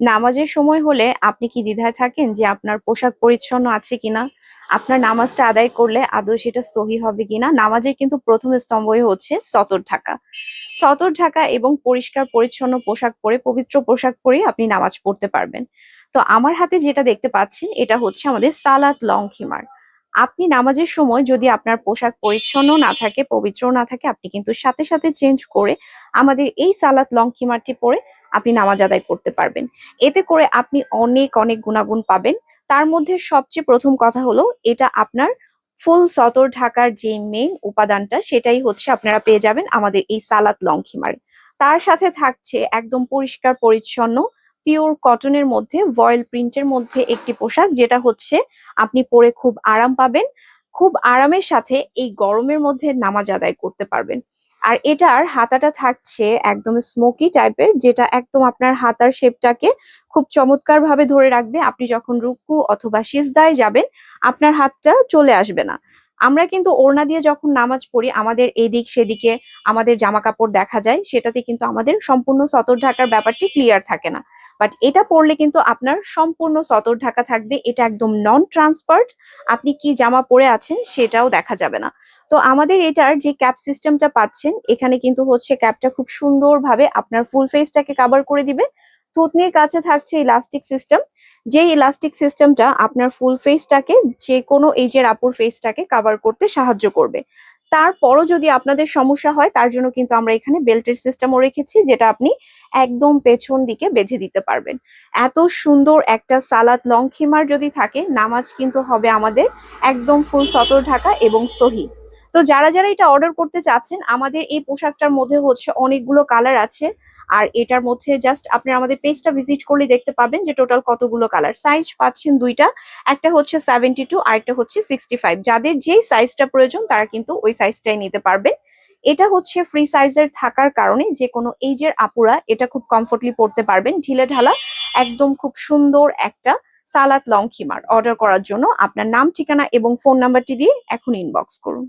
নামাজের সময় হলে আপনি কি দ্বিধায় থাকেন যে আপনার পোশাক পরিচ্ছন্ন আছে কিনা? আপনার নামাজটা আদায় করলে আদৌ সেটা সহি হবে কিনা? নামাজের কিন্তু প্রথম স্তম্ভই হচ্ছে সতর ঢাকা। সতর ঢাকা এবং পরিষ্কার, পরিচ্ছন্ন পোশাক পরে, পবিত্র পোশাক পরে আপনি নামাজ পড়তে পারবেন। তো আমার হাতে যেটা দেখতে পাচ্ছেন এটা হচ্ছে আমাদের সালাত লং খিমার আপনি নামাজের সময় যদি আপনার পোশাক পরিচ্ছন্ন না থাকে, পবিত্র না থাকে, আপনি কিন্তু সাথে সাথে চেঞ্জ করে আমাদের এই সালাত লং খিমারটি পরে আপনি নামাজ আদায় করতে পারবেন। এতে করে আপনি অনেক অনেক গুণাগুণ পাবেন। তার মধ্যে সবচেয়ে প্রথম কথা হলো, এটা আপনার ফুল সতর ঢাকার যে মেইন উপাদানটা, সেটাই হচ্ছে আপনারা পেয়ে যাবেন আমাদের এই সালাত লং খিমার তার সাথে থাকছে একদম পরিষ্কার, পরিচ্ছন্ন পিওর কটনের মধ্যে ভয়েল প্রিন্টের মধ্যে একটি পোশাক, যেটা হচ্ছে আপনি পরে খুব আরাম পাবেন। খুব আরামের সাথে এই গরমের মধ্যে নামাজ আদায় করতে পারবেন। আর এটার হাতাটা থাকছে একদম স্মোকি টাইপের যেটা একদম আপনার হাতার শেপটাকে খুব চমৎকার ভাবে ধরে রাখবে। আপনি যখন রুকু অথবা সিজদায় যাবেন, আপনার হাতটা চলে আসবে না। আমরা কিন্তু ওড়না দিয়ে যখন নামাজ পড়ি, আমাদের এদিক সেদিকে আমাদের জামা কাপড় দেখা যায়, সেটাতে কিন্তু আমাদের সম্পূর্ণ সতর ঢাকার ব্যাপারটি ক্লিয়ার থাকে না। বাট এটা পরলে কিন্তু আপনার সম্পূর্ণ সতর ঢাকা থাকবে। এটা একদম নন ট্রান্সপার্ট আপনি কি জামা পরে আছেন সেটাও দেখা যাবে না। তো আমাদের এটার যে ক্যাপ সিস্টেমটা পাচ্ছেন, এখানে কিন্তু হচ্ছে ক্যাপটা খুব সুন্দরভাবে আপনার ফুল ফেসটাকে কাভার করে দিবে। থুতনির কাছে থাকছে ইলাস্টিক সিস্টেম যে ইলাস্টিক সিস্টেমটা আপনার ফুল ফেসটাকে যে কোনো এজের আপুর ফেসটাকে কভার করতে সাহায্য করবে। তারপরও যদি আপনাদের সমস্যা হয়, তার জন্য কিন্তু আমরা এখানে বেল্টের সিস্টেমও রেখেছি, যেটা আপনি একদম পেছন দিকে বেঁধে দিতে পারবেন। এত সুন্দর একটা সালাদ লং খিমার যদি থাকে, নামাজ কিন্তু হবে আমাদের একদম ফুল সতর ঢাকা এবং সহি। তো যারা যারা এটা অর্ডার করতে চাচ্ছেন, আমাদের এই পোশাকটার মধ্যে হচ্ছে অনেকগুলো কালার আছে। আর এটার মধ্যে জাস্ট আপনি আমাদের পেজটা ভিজিট করলে দেখতে পাবেন যে টোটাল কতগুলো কালার সাইজ পাচ্ছেন দুইটা, একটা হচ্ছে সেভেন্টি টু আর একটা হচ্ছে সিক্সটি ফাইভ যাদের যেই সাইজটা প্রয়োজন, তারা কিন্তু ওই সাইজটাই নিতে পারবেন এটা হচ্ছে ফ্রি সাইজের থাকার কারণে যে কোনো এইজের আপুরা এটা খুব কমফোর্টলি পড়তে পারবেন। ঢিলে ঢালা, একদম খুব সুন্দর একটা সালাত লং খিমার অর্ডার করার জন্য। আপনার নাম, ঠিকানা এবং ফোন নাম্বারটি দিয়ে এখন ইনবক্স করুন।